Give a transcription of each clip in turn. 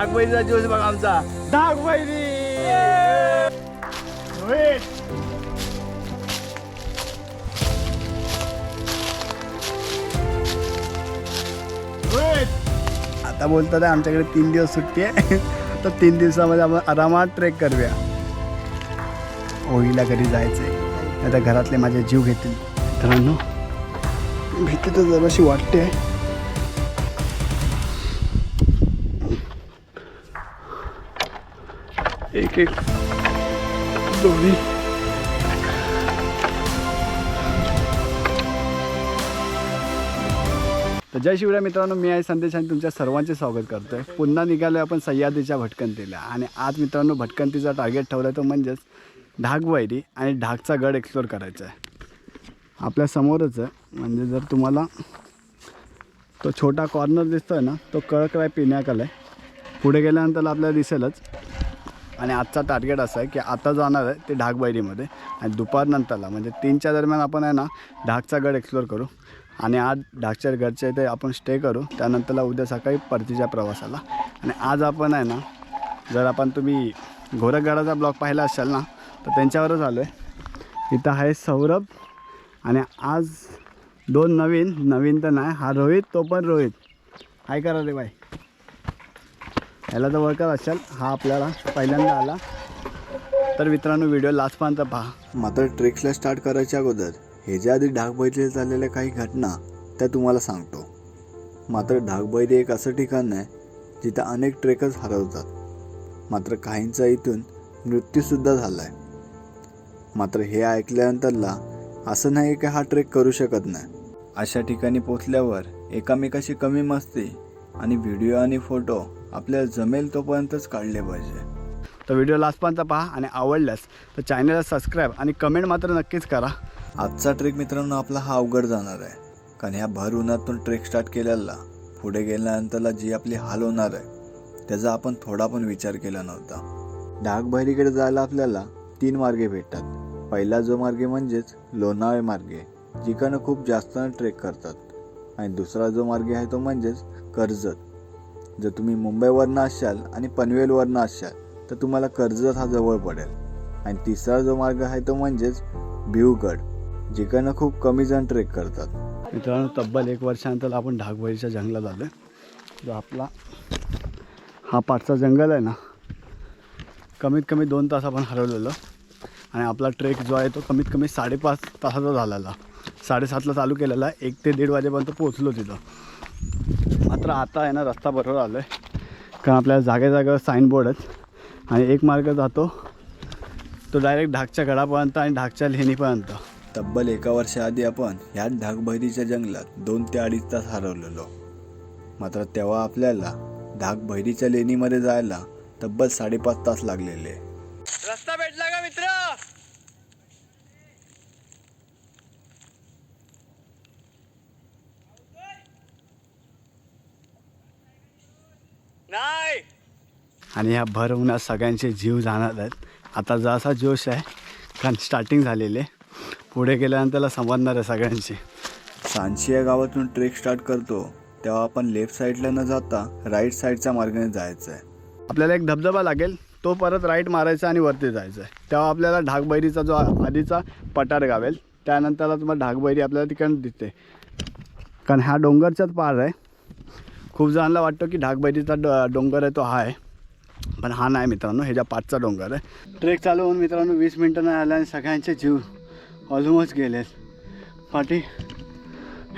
डागबैरीचा दिवस बघा आमचा. रोहित. आता बोलतात आमच्याकडे तीन दिवस सुट्टी आहे. तर तीन दिवसामध्ये आपण आरामात ट्रेक करूया. होळीला घरी जायचंय. आता घरातले माझे जीव घेतील. मित्रांनो भीती तर जराशी वाटते. एक एक. दोन्ही. तर जय शिवराय मित्रांनो मी आहे संदेश आणि तुमच्या सर्वांचे स्वागत करतो आहे पुन्हा निघालो आपण सह्याद्रीच्या भटकंतीला. आणि आज मित्रांनो भटकंतीचा टार्गेट ठेवला तो म्हणजेच ढाकवायरी आणि ढाकचा गड एक्सप्लोअर करायचा आहे. आपल्या समोरच आहे. म्हणजे जर तुम्हाला तो छोटा कॉर्नर दिसतो आहे ना तो कळकराय पिण्याकल आहे पुढे गेल्यानंतर आपल्याला दिसेलच. आणि आजचा टार्गेट असा आहे की आता जाणार आहे ते ढाकबैरीमध्ये आणि दुपारनंतरला म्हणजे तीनच्या दरम्यान आपण आहे ना ढाकचा गड एक्सप्लोअर करू आणि आज ढाकच्या गडच्या इथे आपण स्टे करू. त्यानंतरला उद्या सकाळी परतीच्या प्रवासाला. आणि आज आपण आहे ना जर आपण तुम्ही गोरखगडाचा ब्लॉग पाहिला असाल ना तर त्यांच्यावरच आलो आहे इथं आहे सौरभ आणि आज दोन नवीन नवीन तर नाही हा रोहित तो पण रोहित. काय करा रे बाई. ह्याला तर ओळखत असाल. हा आपल्याला पहिल्यांदा आला. तर मित्रांनो व्हिडिओ लास्टपर्यंत पहा. मात्र ट्रेक्सला स्टार्ट करायच्या अगोदर ह्याच्या आधी ढाकबैरीला झालेल्या काही घटना त्या तुम्हाला सांगतो. मात्र ढाकबैरी एक असं ठिकाण आहे जिथं अनेक ट्रेकर्स हरवतात. मात्र काहींचा इथून मृत्यूसुद्धा झाला आहे मात्र हे ऐकल्यानंतरला असं नाही की हा ट्रेक करू शकत नाही. अशा ठिकाणी पोचल्यावर एकामेकाशी कमी मस्ती आणि व्हिडिओ आणि फोटो आपल्याला जमेल तोपर्यंतच काढले पाहिजे. तर व्हिडिओ लास्टपर्यंत पहा आणि आवडल्यास तर चॅनलला सबस्क्राईब आणि कमेंट मात्र नक्कीच करा. आजचा ट्रेक मित्रांनो आपला हा अवघड जाणार आहे. कारण ह्या भर उन्हातून ट्रेक स्टार्ट केलेला पुढे गेल्यानंतरला जी आपली हाल होणार आहे त्याचा आपण थोडा पण विचार केला नव्हता. डागबैरीकडे जायला आपल्याला तीन मार्गे भेटतात. पहिला जो मार्गे म्हणजेच लोणावळे मार्गे जिकडनं खूप जास्त ट्रेक करतात. आणि दुसरा जो मार्ग आहे तो म्हणजेच कर्जत. जर तुम्ही मुंबईवरनं असाल आणि पनवेलवरनं असाल तर तुम्हाला कर्जत हा जवळ पडेल. आणि तिसरा जो मार्ग आहे तो म्हणजेच भिवगड जिकडनं खूप कमी जण ट्रेक करतात. मित्रांनो तब्बल एक वर्षानंतर आपण ढागबळीच्या जंगलात आलो जो आपला हा पाचचा जंगल आहे ना कमीत कमी दोन तास आपण हरवलेलं आणि आपला ट्रेक जो आहे तो कमीत कमी साडेपाच तासाचा झालेला. साडेसातला चालू केलेला एक ते दीड वाजेपर्यंत पोहोचलो तिथं. मात्र आता आहे ना रस्ता बरोबर आलो आहे कारण आपल्याला जागे जागेवर साईनबोर्ड आहेत. आणि एक मार्ग जातो तो डायरेक्ट ढाकच्या गडापर्यंत आणि ढाकच्या लेणीपर्यंत. तब्बल एका वर्षाआधी आपण ह्याच ढाकबैरीच्या जंगलात दोन ते अडीच तास हरवलेलो. मात्र तेव्हा आपल्याला ढाकबैरीच्या लेणीमध्ये जायला तब्बल साडेपाच तास लागलेले. रस्ता भेटला का मित्र नाही आणि ह्या भर उन्हात सगळ्यांचे जीव जाणार आहेत. आता जसा जोश आहे कारण स्टार्टिंग झालेली आहे. पुढे गेल्यानंतरला समजणार आहे सगळ्यांची. सांची या गावातून ट्रेक स्टार्ट करतो तेव्हा आपण लेफ्ट साईडला न जाता राईट साईडच्या मार्गाने जायचं आहे आपल्याला एक धबधबा लागेल तो परत राईट मारायचा आणि वरती जायचं आहे तेव्हा आपल्याला ढाकबैरीचा जो आधीचा पठार गावेल त्यानंतरला तुम्हाला ढाकबैरी आपल्याला तिकडून दिसते. कारण हा डोंगरचाच पार आहे. खूप जणांना वाटतं की ढाकबैरीचा ड डोंगर आहे तो हा आहे पण हा नाही मित्रांनो ह्याच्या पाचचा डोंगर आहे. ट्रेक चालू होऊन मित्रांनो वीस मिनटं नाही आल्या आणि सगळ्यांचे जीव ऑलमोस्ट गेले पाठी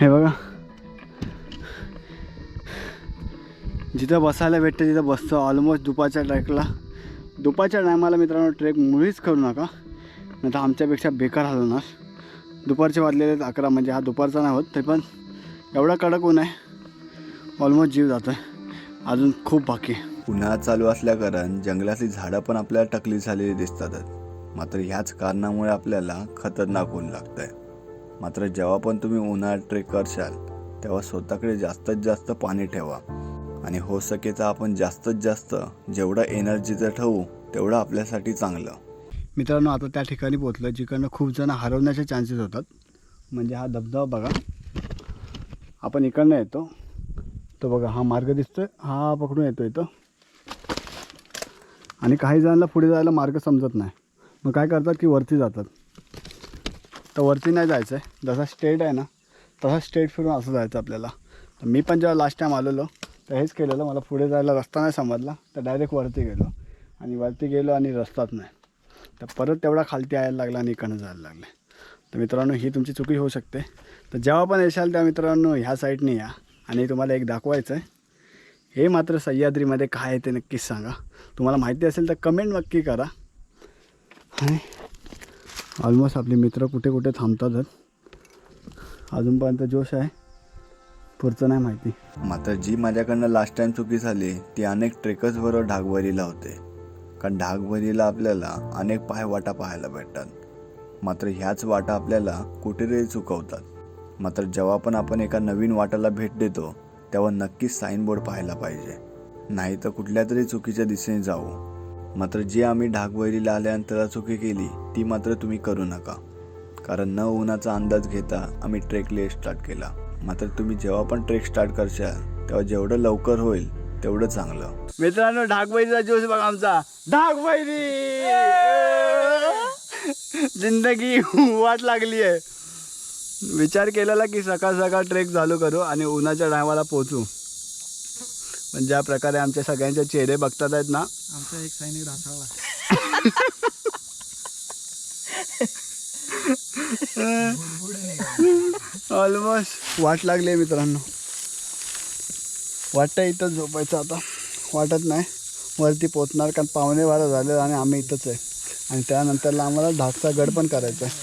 हे बघा. जिथं बसायला भेटतं तिथं बसतं. ऑलमोस्ट दुपारच्या ट्रेकला दुपारच्या टायमाला मित्रांनो ट्रेक मुळीच करू नका. नाही तर आमच्यापेक्षा बेकार हलवणार दुपारचे वाजलेले अकरा म्हणजे हा दुपारचा नाही होत ते पण एवढा कडक ऊन आहे. ऑलमोस्ट जीव जातो आहे अजून खूप बाकी आहे. उन्हाळा चालू असल्याकारण जंगलातली झाडं पण आपल्याला टकली झालेली दिसतातच मात्र ह्याच कारणामुळे आपल्याला खतरनाक ऊन लागतं आहे मात्र जेव्हा पण तुम्ही उन्हाळ्यात ट्रेक करशाल तेव्हा स्वतःकडे जास्तीत जास्त पाणी ठेवा. आणि हो शक्यता आपण जास्तीत जास्त जेवढं एनर्जीचं ठेवू तेवढं आपल्यासाठी चांगलं. मित्रांनो आता त्या ठिकाणी पोचलं जिकडनं खूप जण हरवण्याचे चान्सेस होतात. म्हणजे हा धबधबा बघा. आपण इकडनं येतो. तो बघा हा मार्ग दिसतोय. हा पकडून येतो इथं. आणि काही जणांना पुढे जायला मार्ग समजत नाही. मग काय करतात की वरती जातात. तर वरती नाही जायचं आहे जसा स्टेट आहे ना तसा स्टेट फिरून असं जायचं आपल्याला. तर मी पण जेव्हा लास्ट टाईम आलेलो तर हेच केलेलं. मला पुढे जायला रस्ता नाही समजला तर डायरेक्ट वरती गेलो. आणि वरती गेलो आणि रस्ताच नाही. तर परत तेवढा खालती यायला लागला आणि इकडनं जायला लागले. तर मित्रांनो ही तुमची चुकी होऊ शकते. तर जेव्हा पण येशाल त्या मित्रांनो ह्या साईडने या. आणि तुम्हाला एक दाखवायचं आहे हे मात्र सह्याद्रीमध्ये काय आहे ते नक्कीच सांगा. तुम्हाला माहिती असेल तर कमेंट नक्की करा. आणि ऑलमोस्ट आपले मित्र कुठे कुठे थांबतातच अजूनपर्यंत जोश आहे. पुढचं नाही माहिती. मात्र जी माझ्याकडनं लास्ट टाइम चुकी झाली ती अनेक ट्रेकर्स बरोबर ढाकभरीला होते. कारण ढाकभरीला आपल्याला अनेक पाय वाटा पाहायला भेटतात. मात्र ह्याच वाटा आपल्याला कुठेतरी चुकवतात. मात्र जेव्हा पण आपण एका नवीन वाटाला भेट देतो तेव्हा नक्कीच साईनबोर्ड पाहायला पाहिजे. नाही तर कुठल्या तरी चुकीच्या दिशेने जाऊ. मात्र जी आम्ही ढाकभरीला आल्यानंतर चुकी केली ती मात्र तुम्ही करू नका. कारण न उन्हाचा अंदाज घेता आम्ही ट्रेकले स्टार्ट केला. मात्र तुम्ही जेव्हा पण ट्रेक स्टार्ट करशाल तेव्हा जेवढं लवकर होईल तेवढं चांगलं. मित्रांनो ढाकबैरीचा जोश बघा आमचा. ढाकबैरी जिंदगी वाट लागली आहे. विचार केलेला की सकाळ सकाळ ट्रेक चालू करू आणि उन्हाच्या टायमाला पोचू पण ज्या प्रकारे आमच्या सगळ्यांचे चेहरे बघतात आहेत ना. आमचा एक सैनिक ढासळला ऑलमोस्ट वाट लागली आहे मित्रांनो. वाटतं इथंच झोपायचं आता. वाटत नाही. वरती पोचणार कारण पावणे बारा झाले आणि आम्ही इथंच आहे. आणि त्यानंतरला आम्हाला ढाकचा गड पण करायचा आहे.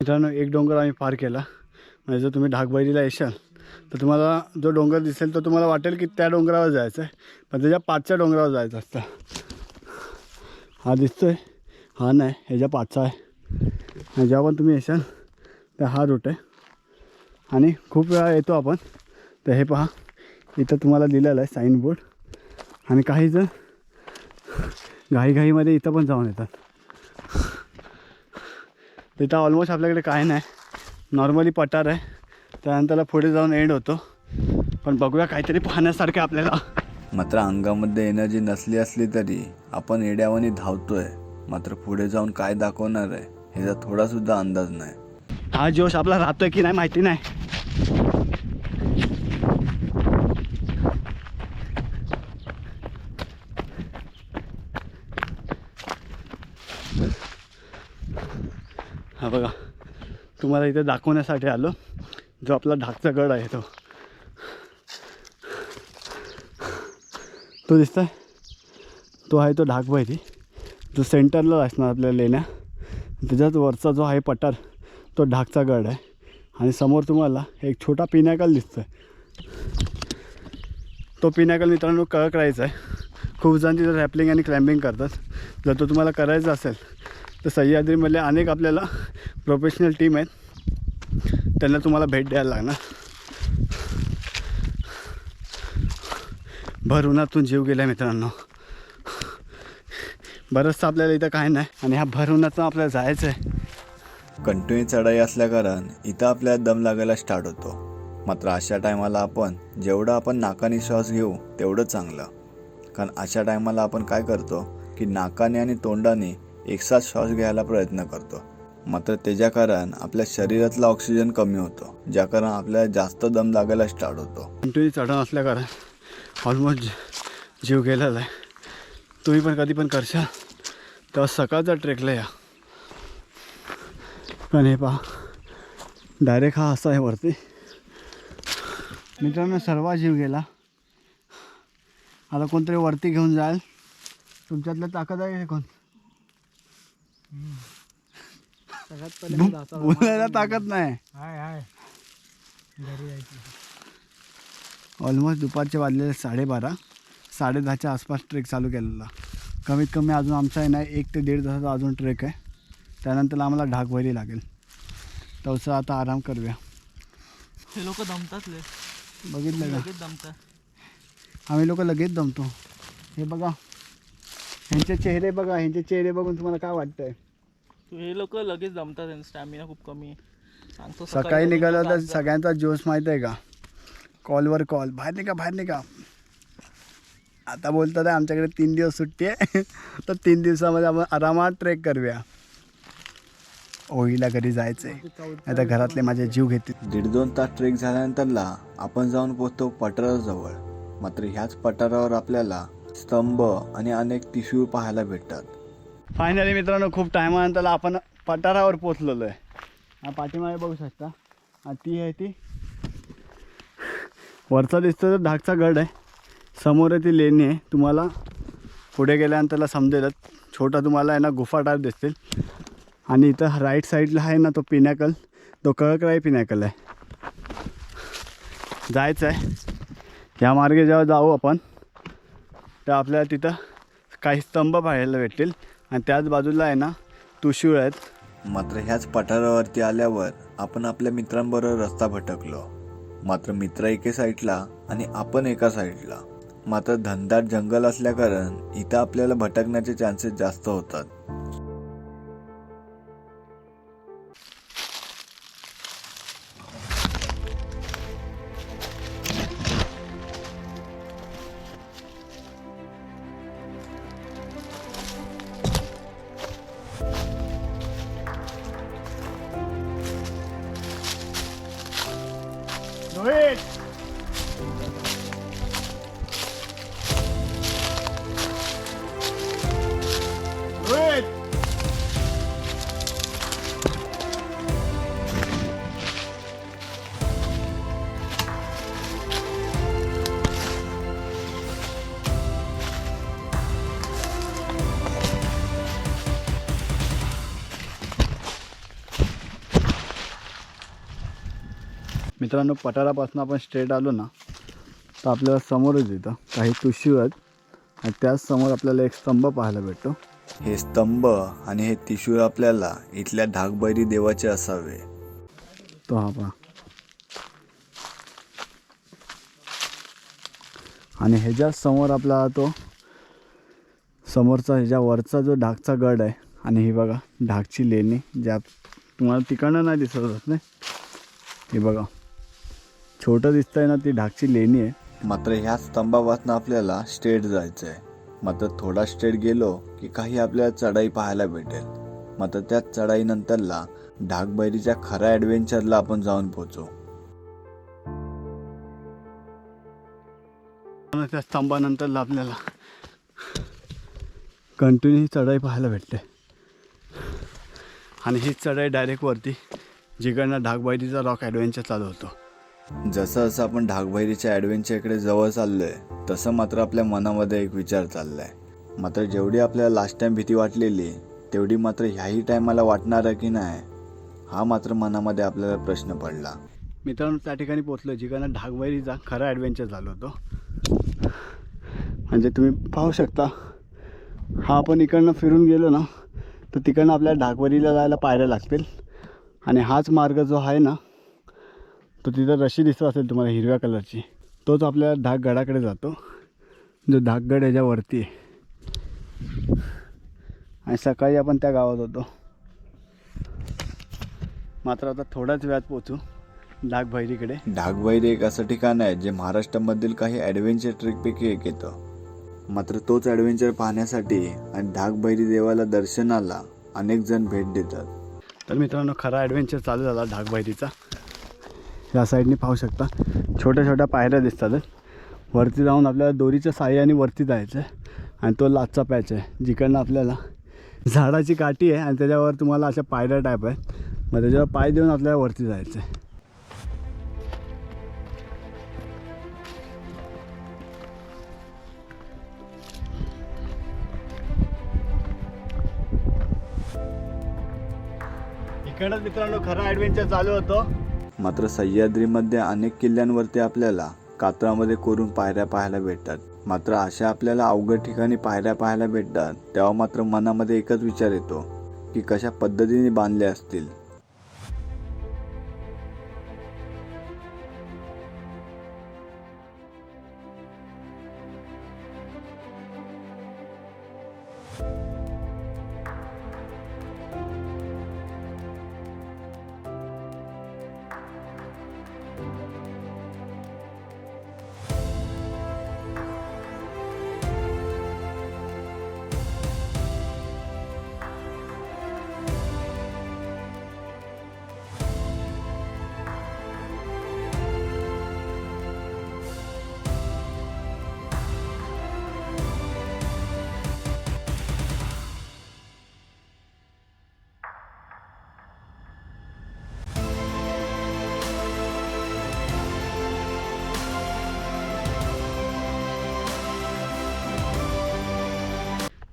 मित्रांनो एक डोंगर आम्ही पार केला. म्हणजे जर तुम्ही ढाकबैरीला येशाल तर तुम्हाला जो डोंगर दिसेल तो तुम्हाला वाटेल की त्या डोंगरावर जायचं आहे पण त्याच्या पाचच्या डोंगरावर जायचं असतं. हा दिसतो आहे हा नाही ह्याच्या पाचचा आहे. आणि जेव्हा पण तुम्ही येशाल तर हा रूट आहे. आणि खूप वेळा येतो आपण तर हे पहा इथं तुम्हाला दिलेलं आहे साईन बोर्ड आणि काही जण घाईघाईमध्ये इथं पण जाऊन येतात. तिथं ऑलमोस्ट आपल्याकडे काय नाही. नॉर्मली पठार आहे. त्यानंतरला पुढे जाऊन एंड होतो. पण बघूया काहीतरी पाहण्यासारखं आपल्याला. मात्र अंगामध्ये एनर्जी नसली असली तरी आपण एड्यावानी धावतोय. मात्र पुढे जाऊन काय दाखवणार आहे ह्याचा थोडासुद्धा अंदाज नाही. हा जोश आपला राहतोय की नाही माहिती नाही. हा बघा तुम्हाला इथे दाखवण्यासाठी आलो. जो आपला ढाकचा गड आहे तो. तो दिसतोय? तो आहे तो ढाकबाई जो सेंटरला असणार आपल्या लेण्या. त्याच्यात वरचा जो आहे पठार तो ढाकचा गड आहे. आणि समोर तुम्हाला एक छोटा पिनॅकल दिसतो आहे तो पिनॅकल मित्रांनो कळ करायचा आहे. खूप जण तिथं रॅपलिंग आणि क्लाइम्बिंग करतात. जर तो तुम्हाला करायचा असेल तर सह्याद्रीमधले अनेक आपल्याला प्रोफेशनल टीम आहेत. त्यांना तुम्हाला भेट द्यायला लागणार. भर उन्हातून जीव गेला मित्रांनो. बरंचसं आपल्याला इथं काय नाही आणि ह्या भर उन्हातून आपल्याला जायचं आहे. कंटिन्यू चढाई असल्याकारण इथं आपल्याला दम लागायला स्टार्ट होतो. मात्र अशा टायमाला आपण जेवढं आपण नाकाने श्वास घेऊ तेवढं चांगलं. कारण अशा टायमाला आपण काय करतो की नाकाने आणि तोंडाने एकसाथ श्वास घ्यायला प्रयत्न करतो. मात्र त्याच्या कारण आपल्या शरीरातला ऑक्सिजन कमी होतो ज्या कारण आपल्याला जास्त दम लागायला स्टार्ट होतो. कंटिन्यू चढण असल्या कारण ऑलमोस्ट जीव गेलेला आहे. तुम्ही पण कधी पण करशाल तेव्हा सकाळचा ट्रेकला या. पण हे पहा डायरेक्ट हा असा आहे वरती. मित्रांनो सर्व जीव गेला. आता कोणतरी वरती घेऊन जाल तुमच्यातलं ताकद आहे कोण? सगळ्यात पहिले बो- बोलायला ताकद नाही. हाय हाय. घरी जायची ऑलमोस्ट दुपारचे वाजलेले साडेबारा. साडेदहाच्या आसपास ट्रेक चालू केलेला. कमीत कमी अजून आमचा आहे ना एक ते दीड तासाचा अजून ट्रेक आहे. त्यानंतर आम्हाला ढाक व्हायला लागेल. तसं आता आराम करूया. हे लोक दमतात बघितलं का? लगेच दमतात. आम्ही लोक लगेच जमतो हे बघा. ह्यांचे चेहरे बघा ह्यांचे चेहरे बघून तुम्हाला काय वाटतंय? तू हे लोक लगेच दमतात त्यांचा स्टॅमिना खूप कमी आहे. सांगतो सकाळी निघाला तर. सगळ्यांचा जोश माहीत आहे का? कॉलवर कॉल बाहेर निघा बाहेर निघा. आता बोलतात आमच्याकडे तीन दिवस सुट्टी आहे. तर तीन दिवसामध्ये आपण आरामात ट्रेक करूया. ओळीला घरी जायचं आहे आता घरातले माझे जीव घेतील. दीड दोन तास ट्रेक झाल्यानंतरला आपण जाऊन पोहोचतो पठाराजवळ. मात्र ह्याच पठारावर आपल्याला स्तंभ आणि अनेक टिश्यू पाहायला भेटतात. फायनली मित्रांनो खूप टायमानंतर आपण पठारावर पोचलेलो आहे. हा पाठीमागे बघू शकता. हा ती आहे ती. वरचा दिसतो तर धाकचा गड आहे. समोर आहे ती लेणी आहे. तुम्हाला पुढे गेल्यानंतरला समजेलच छोटा तुम्हाला आहे ना गुफा टाईप दिसतील. आणि इथं राईट साईडला आहे ना तो पिनॅकल तो कळकराई पिनॅकल आहे. जायचं आहे. या मार्गे जेव्हा जाऊ आपण तर आपल्याला तिथं काही स्तंभ पाहायला भेटतील. आणि त्याच बाजूला आहे ना तुशीळ आहेत. मात्र ह्याच पठारावरती आल्यावर आपण आपल्या मित्रांबरोबर रस्ता भटकलो. मात्र मित्र एके साईडला आणि आपण एका साईडला. मात्र धनदाट जंगल असल्याकारण इथं आपल्याला भटकण्याचे चान्सेस जास्त होतात. मित्रांनो पठारापासून आपण स्ट्रेट आलो ना तर आपल्याला समोरच येतं काही तुशी आहेत आणि त्याच समोर आपल्याला एक स्तंभ पाहायला भेटतो. हे स्तंभ आणि हे त्रिशूळ आपल्याला इथल्या ढाकबैरी देवाचे असावे. तो हा पहा. आणि ह्याच्या समोर आपला तो समोरचा ह्याच्या वरचा जो ढाकचा गड आहे आणि ही बघा ढाकची लेणी ज्या तुम्हाला तिकडनं नाही दिसत होत नाही. हे बघा. छोटं दिसतंय ना ती ढाकची लेणी आहे. मात्र ह्या स्तंभापासून आपल्याला स्टेट जायचं आहे मात्र थोडा स्टेट गेलो की काही आपल्याला चढाई पाहायला भेटेल. मात्र त्या चढाईनंतरला ढाकबैरीच्या खऱ्या ॲडव्हेंचरला आपण जाऊन पोचू आणि त्या स्तंभानंतर आपल्याला कंटिन्यू चढाई पाहायला भेटते. आणि हीच चढाई डायरेक्ट वरती जिकडनं ढाकबाईचा रॉक ॲडव्हेंचर चालू होतो. जसं जसं आपण ढागभैरीच्या ॲडव्हेंचरकडे जवळ चाललोय तसं मात्र आपल्या मनामध्ये एक विचार चाललाय. मात्र जेवढी आपल्याला लास्ट टाइम भीती वाटलेली तेवढी मात्र ह्याही टायमाला वाटणार आहे की नाही हा मात्र मनामध्ये आपल्याला प्रश्न पडला. मित्रांनो त्या ठिकाणी पोचलो जिकडनं ढाकबाईचा खरा ॲडव्हेंचर झालो होतो. म्हणजे तुम्ही पाहू शकता हा आपण इकडनं फिरून गेलो ना तर तिकडनं आपल्याला ढागवरीला जायला पायऱ्या लागतील. आणि हाच मार्ग जो आहे ना तो तिथं रशी दिसत असेल तुम्हाला हिरव्या कलरची. तोच आपल्या ढाकगडाकडे जातो. जो ढाकगड ह्याच्यावरती आहे. आणि सकाळी आपण त्या गावात होतो. मात्र आता थोड्याच वेळात पोचू ढाकभैरीकडे ढाकबैरी एक असं ठिकाण आहे जे महाराष्ट्रामधील काही ॲडव्हेंचर ट्रिकपैकी एक येतं. मात्र तोच ॲडव्हेंचर पाहण्यासाठी आणि ढाकबैरी देवाला दर्शनाला अनेक जण भेट देतात. तर मित्रांनो खरा ॲडव्हेंचर चालू झाला ढाकबैरीचा या साईडने पाहू शकता. छोट्या छोट्या पायऱ्या दिसतात. वरती जाऊन आपल्याला दोरीच्या साह्याने वरती जायचं आहे. आणि तो लाचचा पॅच आहे जिकडनं आपल्याला झाडाची काठी आहे आणि त्याच्यावर तुम्हाला अशा पायऱ्या टाईप आहेत. मग त्याच्यावर पाय देऊन आपल्याला वरती जायचं आहे. इकडंच मित्रांनो खरा ॲडव्हेंचर चालू होतो. मात्र सह्याद्रीमध्ये अनेक किल्ल्यांवरती आपल्याला कात्रामध्ये कोरून पायऱ्या पाहायला भेटतात. मात्र अशा आपल्याला अवघड ठिकाणी पायऱ्या पाहायला भेटतात तेव्हा मात्र मनामध्ये एकच विचार येतो की कशा पद्धतीने बांधल्या असतील. you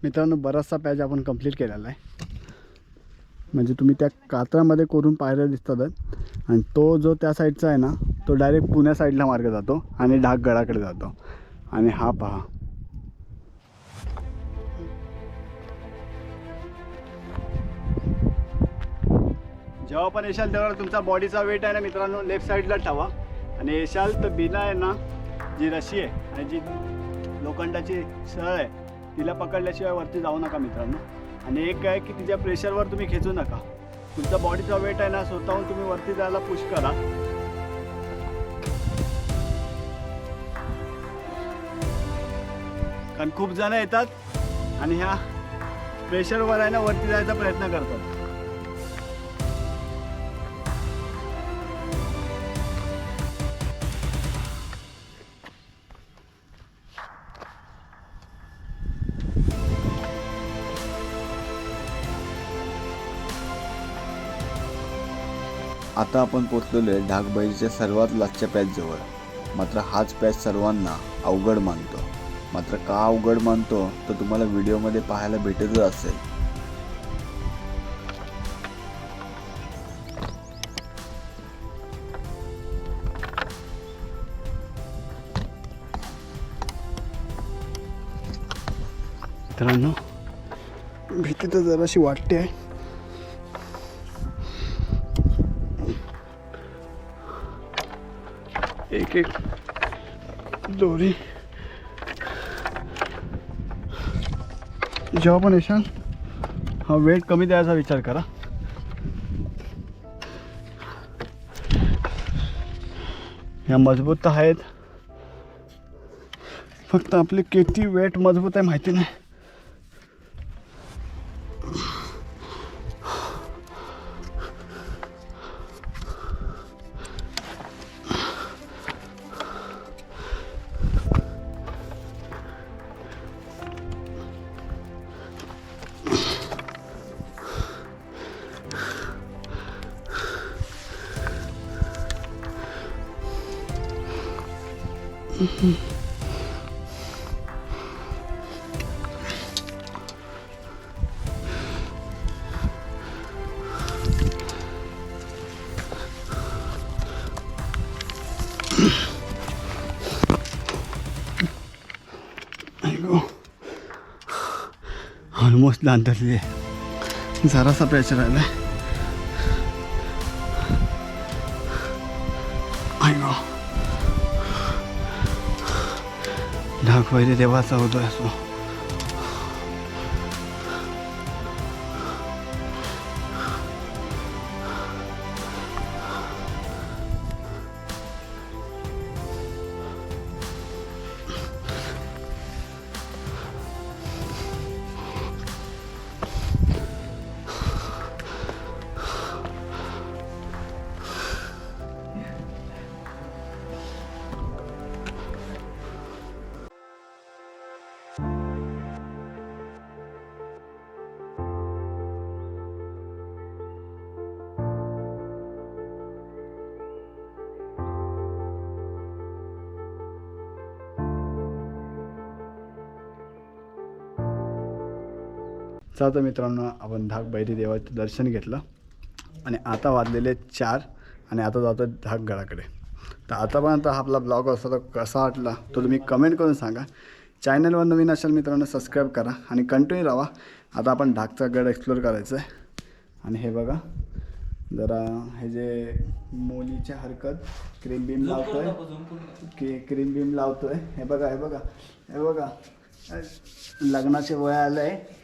मित्रांनो बराचसा पॅच आपण कंप्लीट केलेला आहे. म्हणजे तुम्ही त्या कात्रामध्ये करून पायऱ्या दिसतातच आणि तो जो त्या साईडचा आहे ना तो डायरेक्ट पुण्या साईडला मार्ग जातो आणि ढाकगडाकडे जातो. आणि हा पहा. जेव्हा पण येशाल तेव्हा तुमचा बॉडीचा वेट आहे ना मित्रांनो लेफ्ट साईडला ठेवा. आणि येशाल तर बिना आहे ना जी रशी आहे आणि जी लोखंडाची सळ आहे तिला पकडल्याशिवाय वरती जाऊ नका मित्रांनो. आणि एक आहे की तिच्या प्रेशरवर तुम्ही खेचू नका. तुमचा बॉडीचा वेट आहे ना स्वतःहून तुम्ही वरती जायला पुश करा. कारण खूप जण येतात आणि ह्या प्रेशरवर आहे ना वरती जायचा प्रयत्न करतात. आता आपण पोचलेलो आहे ढाकबाईच्या सर्वात लास्टच्या पॅचजवळ मात्र हाच पॅच सर्वांना अवघड मानतो. मात्र का अवघड मानतो तर तुम्हाला व्हिडिओमध्ये पाहायला भेटतच असेल. मित्रांनो भीती तर जराशी वाटते आहे. एक एक दोरी। जेव्हा पण येशाल हा वेट कमी द्यायचा विचार करा। ह्या मजबूत तर आहेत। फक्त आपले किती वेट मजबूत आहे माहिती नाही। ऑलमोस्ट दांतरली आहे जरासा प्रेशर राहिला आहे गो ढाक पहिले देवाचा होतो असो चला तर मित्रांनो आपण धाक बैरी देवाचं दर्शन घेतलं. आणि आता वाजलेले चार आणि आता जातो धाक गडाकडे तर आतापर्यंत हा आपला ब्लॉग असता तर कसा वाटला तो तुम्ही कमेंट करून सांगा. चॅनलवर नवीन असाल मित्रांनो सबस्क्राईब करा आणि कंटिन्यू राहा. आता आपण ढाकचा गड एक्सप्लोर करायचं आहे. आणि हे बघा जरा हे जे मोलीच्या हरकत क्रीम बीम लावतोय. की क्रीम बीम लावतोय. हे बघा हे बघा हे बघा. लग्नाचे वय आलं आहे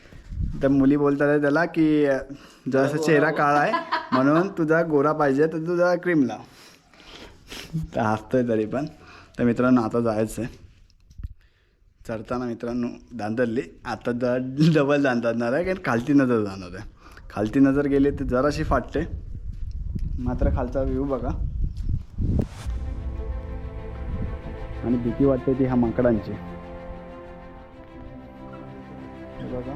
तर मुली बोलतात त्याला की जरासा चेहरा काळा आहे म्हणून तुझा गोरा पाहिजे तर तुझा क्रीम लाव. तर हसतोय तरी पण. तर मित्रांनो आता जायचं आहे. चढताना मित्रांनो दांदरली आता जरा डबल दांदरणार आहे कारण खालती नजर जाणार आहे. खालती नजर गेली तर जराशी फाटते. मात्र खालचा व्ह्यू बघा. आणि भीती वाटते ती ह्या माकडांची. हे बघा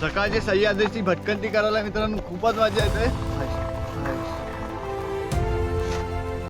सकाळची सह्याद्रीची भटकंती करायला मित्रांनो खूपच मजा येते.